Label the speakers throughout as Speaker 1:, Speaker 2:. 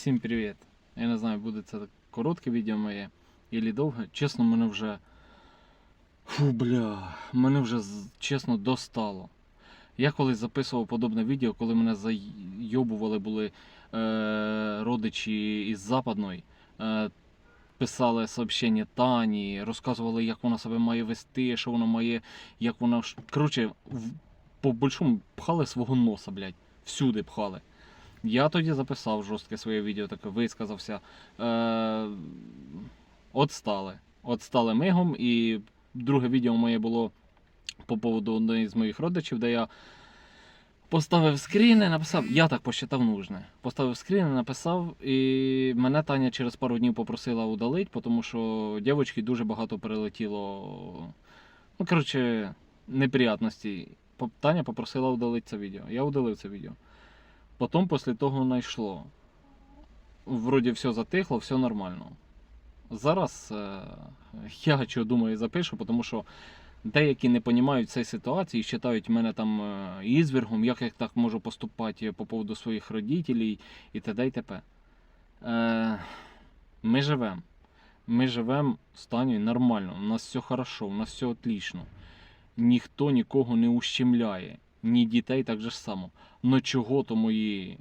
Speaker 1: Всім привіт! Я не знаю, буде це коротке відео моє і довге. Чесно, мене вже. Фу, бля, мене вже чесно достало. Я колись записував подобне відео, коли мене зайобували були е, родичі із Западної. Е, писали сообщення Тані, розказували, як вона себе має вести, що вона має, як вона. Коротше, по большому пхали свого носа, блядь. Всюди пхали. Я тоді записав жорстке своє відео, таке висказався. Е, от стали. От стали мигом. І друге відео моє було по поводу одної з моїх родичів, де я поставив скріни, написав, я так посчитав нужне. Поставив скріни, написав, і мене Таня через пару днів попросила удалити, тому що дівчатки дуже багато перелетіло. Ну, коротше, неприятностей. По- Таня попросила удалити це відео. Я удалив це відео. Потім після того знайшло. Вроді все затихло, все нормально. Зараз е, я що думаю запишу, тому що деякі не розуміють цієї ситуації, вважають мене там е, ізвергом, як я так можу поступати по поводу своїх родителей і т.д. і т.п. Е, ми живемо. Ми живемо з Танею нормально, у нас все хорошо, у нас все отлично. Ніхто нікого не ущемляє, ні дітей так же ж само. Но чого то мої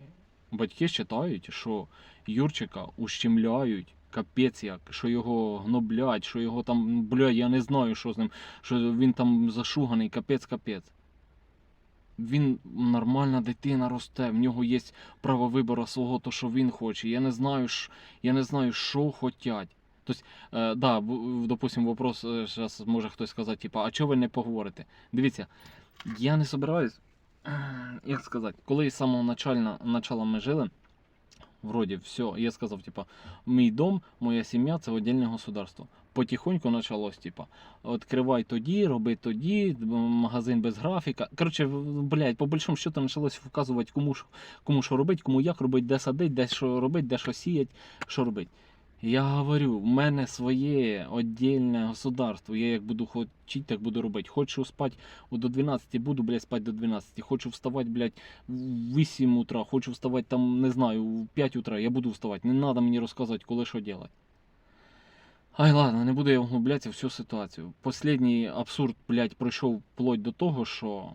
Speaker 1: батьки вважають, що Юрчика ущемляють, капець як, що його гноблять, що його там, бля, я не знаю, що з ним, що він там зашуганий, капець, капець. Він нормальна дитина росте, в нього є право вибору свого, то що він хоче. Я не знаю, ш- я не знаю, що хотять. Тобто, е, да, допустим, вопрос, зараз може хтось сказати, типа, а чого ви не поговорите? Дивіться, я не собираюсь, як сказати, коли з самого начала ми жили, вроді все, я сказав, типа, мій дом, моя сім'я це віддільне государство. Потихоньку почалось, типа, відкривай тоді, роби тоді, магазин без графіка. Коротше, блядь, по большому счету почалось вказувати, кому, що- кому робити, кому як робити, де садить, де що робити, де що сіять, що робити. Я говорю, в мене своє віддільне государство. Я як буду хотіти, так буду робити. Хочу спати до 12, буду, блядь, спати до 12. Хочу вставати, блядь, в 8 утра, хочу вставати там, не знаю, в 5 утра, я буду вставати. Не треба мені розказувати, коли що робити. Ай, ладно, не буду я вглублятися в всю ситуацію. Последній абсурд, блядь, пройшов вплоть до того, що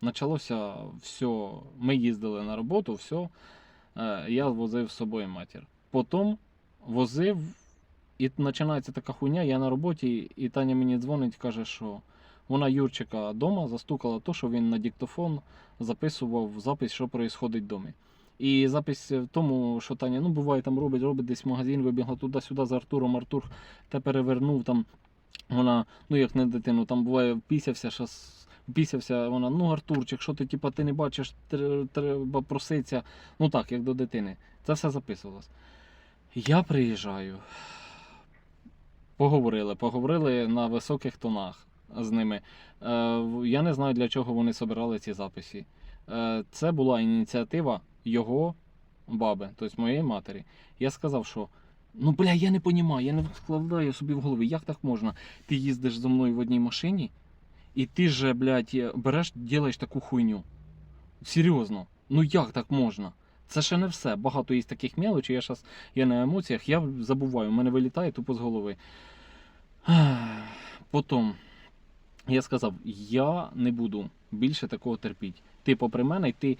Speaker 1: почалося все. Ми їздили на роботу, все. Я возив з собою матір. Потім возив, і починається така хуйня, я на роботі, і Таня мені дзвонить, каже, що вона Юрчика вдома застукала то, що він на диктофон записував запис, що відбувається в домі. І запис в тому, що Таня, ну буває, там робить, робить десь магазин, вибігла туди-сюди з Артуром, Артур те перевернув там. Вона, ну як не дитину, там буває впісявся, щас впісявся, вона, ну Артурчик, що ти типа, ти не бачиш, треба проситися. Ну так, як до дитини. Це все записувалось. Я приїжджаю. Поговорили, поговорили на високих тонах з ними. Е, я не знаю, для чого вони собирали ці записи. Е, це була ініціатива його баби, тобто моєї матері. Я сказав, що ну бля, я не розумію, я не вкладаю собі в голові, як так можна? Ти їздиш зі мною в одній машині, і ти же, блядь, береш, робиш таку хуйню. Серйозно, ну як так можна? Це ще не все. Багато є таких мелочей, я зараз я на емоціях, я забуваю, у мене вилітає тупо з голови. Потім я сказав, я не буду більше такого терпіти. Ти попри мене, ти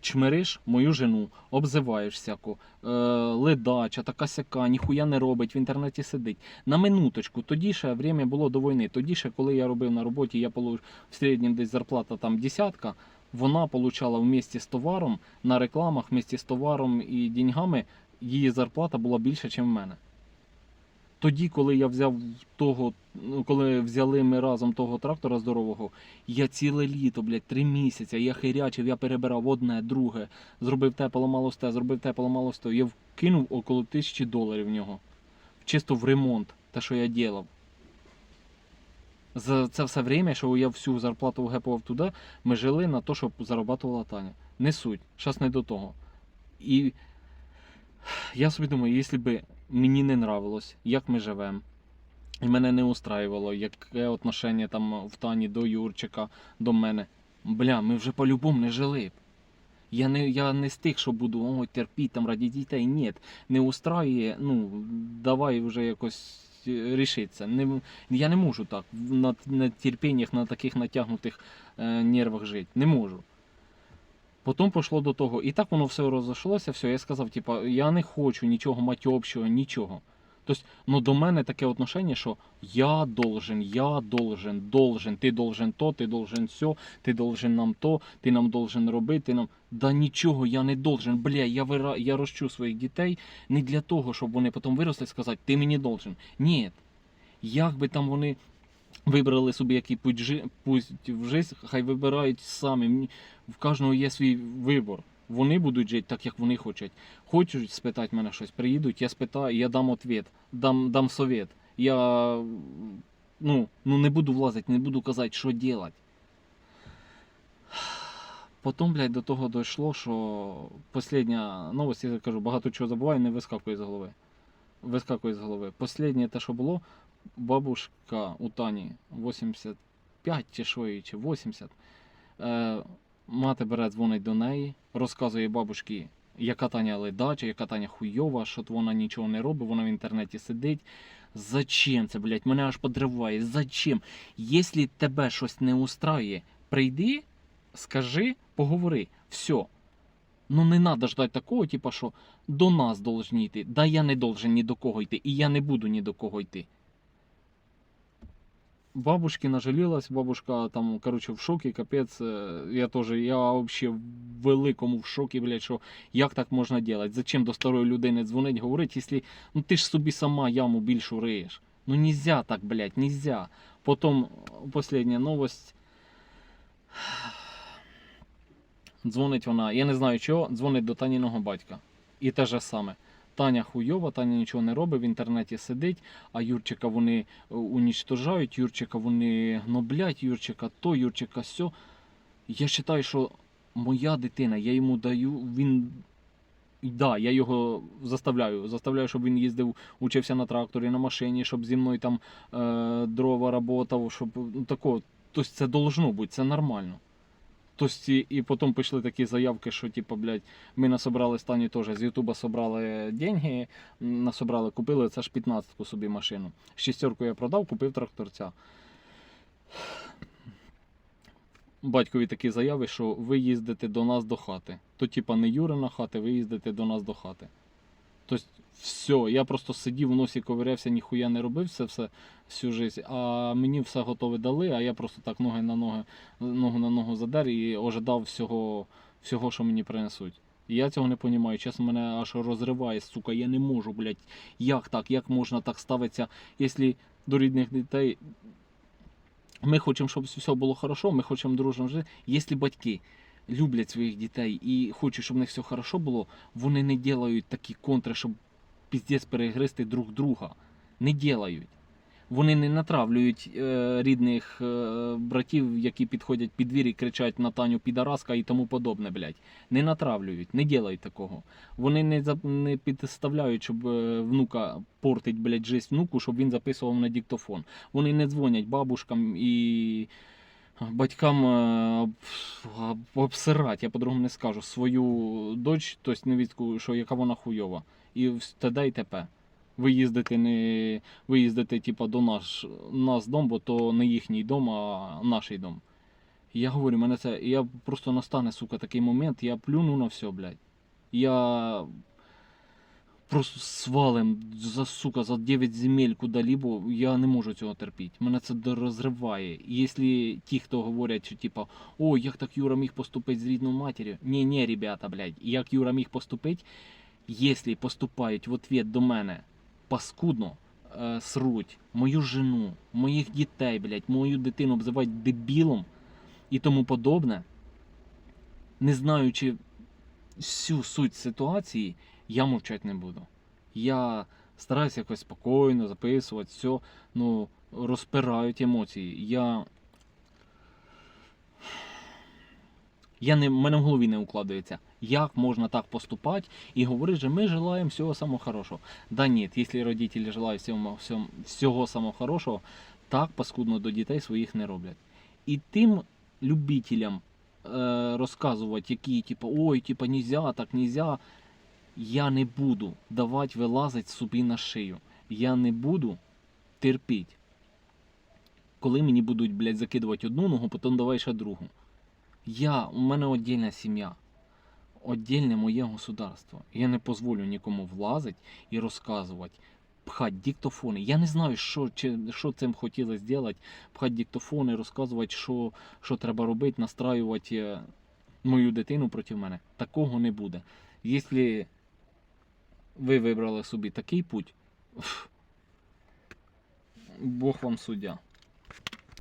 Speaker 1: чмириш мою жену, обзиваєш всяку, е, ледача, така сяка, ніхуя не робить, в інтернеті сидить. На минуточку, тоді ще время було до війни. Тоді ще, коли я робив на роботі, я получ... в середньому десь зарплата там десятка, вона получала вместе з товаром на рекламах, вместе з товаром і деньгами, її зарплата була більша, ніж в мене. Тоді, коли я взяв того, ну, коли взяли ми разом того трактора здорового, я ціле літо, блядь, три місяці, я хирячив, я перебирав одне, друге, зробив те, поламалось те, зробив те, поламалось те. Я вкинув около тисячі доларів в нього. Чисто в ремонт, те, що я ділав. За це все время, що я всю зарплату вгепував туди, ми жили на те, щоб зарабатувала Таня. Не суть, зараз не до того. І я собі думаю, якщо б мені не нравилось, як ми живемо, і мене не устраювало, яке отношення там в Тані до Юрчика, до мене. Бля, ми вже по-любому не жили б. Я не, я не з тих, що буду о, терпіти там раді дітей. Ні, не устраює, ну давай вже якось е, рішиться. Не, я не можу так на, на терпіннях, на таких натягнутих е, нервах жити. Не можу. Потім пішло до того, і так воно все розійшлося, все. Я сказав, типа, я не хочу нічого мати общого, нічого. Тобто, ну до мене таке отношення, що я должен, я должен, должен, ти должен то, ти должен все, ти должен нам то, ти нам должен робити нам. Да нічого я не должен. Бля, я вира... я рощу своїх дітей не для того, щоб вони потім виросли і сказати, ти мені должен. Ні. Як би там вони вибрали собі який путь, жи... путь в життя, хай вибирають самі. В кожного є свій вибор. Вони будуть жити так, як вони хочуть. Хочуть спитати мене щось, приїдуть, я спитаю, я дам відповідь, дам, дам совет. Я ну, ну, не буду влазити, не буду казати, що робити. Потім, блядь, до того дійшло, що остання новость, я кажу, багато чого забуваю, не вискакує з голови. Вискакує з голови. Посліднє те, що було, бабушка у Тані 85 чи що чи 80. Мати бере, дзвонить до неї, розказує бабушці, яка Таня ледача, яка Таня хуйова, що вона нічого не робить, вона в інтернеті сидить. Зачем це, блядь? Мене аж подриває. Зачем? Якщо тебе щось не устраює, прийди, скажи, поговори. Все. Ну не треба ждати такого, типу, що до нас должні йти. Да я не должен ні до кого йти, і я не буду ні до кого йти. Бабушки нажалілась, бабушка там, короче, в шокі, капець. е, Я теж, я вообще в великому в шокі, блядь, що як так можна робити? Зачем до старої людини дзвонить, говорить, якщо ну ти ж собі сама яму більшу риєш. Ну нельзя так, блядь, нельзя. Потім остання новость. Дзвонить вона, я не знаю чого, дзвонить до Таніного батька. І те же саме. Таня хуйова, Таня нічого не робить, в інтернеті сидить, а Юрчика вони е, унічтожають, Юрчика вони гноблять, Юрчика то, Юрчика сьо. Я вважаю, що моя дитина, я йому даю, він. Да, я його заставляю. Заставляю, щоб він їздив, учився на тракторі, на машині, щоб зі мною там е, дрова работав, щоб ну, такого. Тобто це должно бути, це нормально. Тобто, і, потім пішли такі заявки, що типу, блядь, ми насобрали стані теж з Ютуба собрали деньги, насобрали, купили це ж 15-ку собі машину. Шістерку я продав, купив тракторця. Батькові такі заяви, що ви їздите до нас до хати. То, типа, не Юрина хати, ви їздите до нас до хати. Тобто, все, я просто сидів в носі ковирявся, ніхуя не робив це все всю життя, а мені все готове дали, а я просто так ноги на ноги, ногу на ногу задер і ожидав всього, всього, що мені принесуть. Я цього не розумію. Чесно, мене аж розриває, сука, я не можу, блядь. Як так? Як можна так ставитися, якщо до рідних дітей. Ми хочемо, щоб все було хорошо, ми хочемо дружно жити. Якщо батьки люблять своїх дітей і хочуть, щоб в них все хорошо було, вони не роблять такі контри, щоб піздець перегризти друг друга. Не роблять. Вони не натравлюють е, рідних е, братів, які підходять під двір і кричать на Таню підараска і тому подобне, блядь. Не натравлюють, не роблять такого. Вони не, за- не підставляють, щоб е, внука портить, блядь, життя внуку, щоб він записував на диктофон. Вони не дзвонять бабушкам і батькам е, об- обсирать, я по-другому не скажу, свою дочь, тобто невістку, що яка вона хуйова. І т.д. і т.п. Ви їздите не ви їздите, типа, до наш, нас дом, бо то не їхній дом, а наш дом. Я говорю, мене це. Я просто настане, сука, такий момент, я плюну на все, блядь. Я просто свалим за сука, за 9 земель куди-либо, я не можу цього терпіти. Мене це розриває. І якщо ті, хто говорять, що типа, о, як так Юра міг поступити з рідною матір'ю. Ні, ні, ребята, блядь, як Юра міг поступити, якщо поступають в ответ до мене паскудно, е, сруть мою жену, моїх дітей, блядь, мою дитину обзивають дебілом і тому подобне, не знаючи всю суть ситуації, я мовчати не буду. Я стараюся якось спокійно записувати, все, ну, розпирають емоції. Я. Я не, в мене в голові не укладається, як можна так поступати і говорити, що ми желаємо всього самого хорошого. Да ні, якщо родителі желають всього, всього, всього самого хорошого, так паскудно до дітей своїх не роблять. І тим любителям е, розказувати, які, типу, ой, типу, нельзя, так нельзя. Я не буду давати вилазити собі на шию. Я не буду терпіти. Коли мені будуть, блядь, закидувати одну ногу, потім давай ще другу. Я, у мене віддільна сім'я, віддільне моє государство. Я не дозволю нікому влазити і розказувати, пхати диктофони. Я не знаю, що, чи, що цим хотіли зробити, пхати диктофони, розказувати, що, що треба робити, настраювати е, мою дитину проти мене. Такого не буде. Якщо ви вибрали собі такий путь, Бог вам суддя.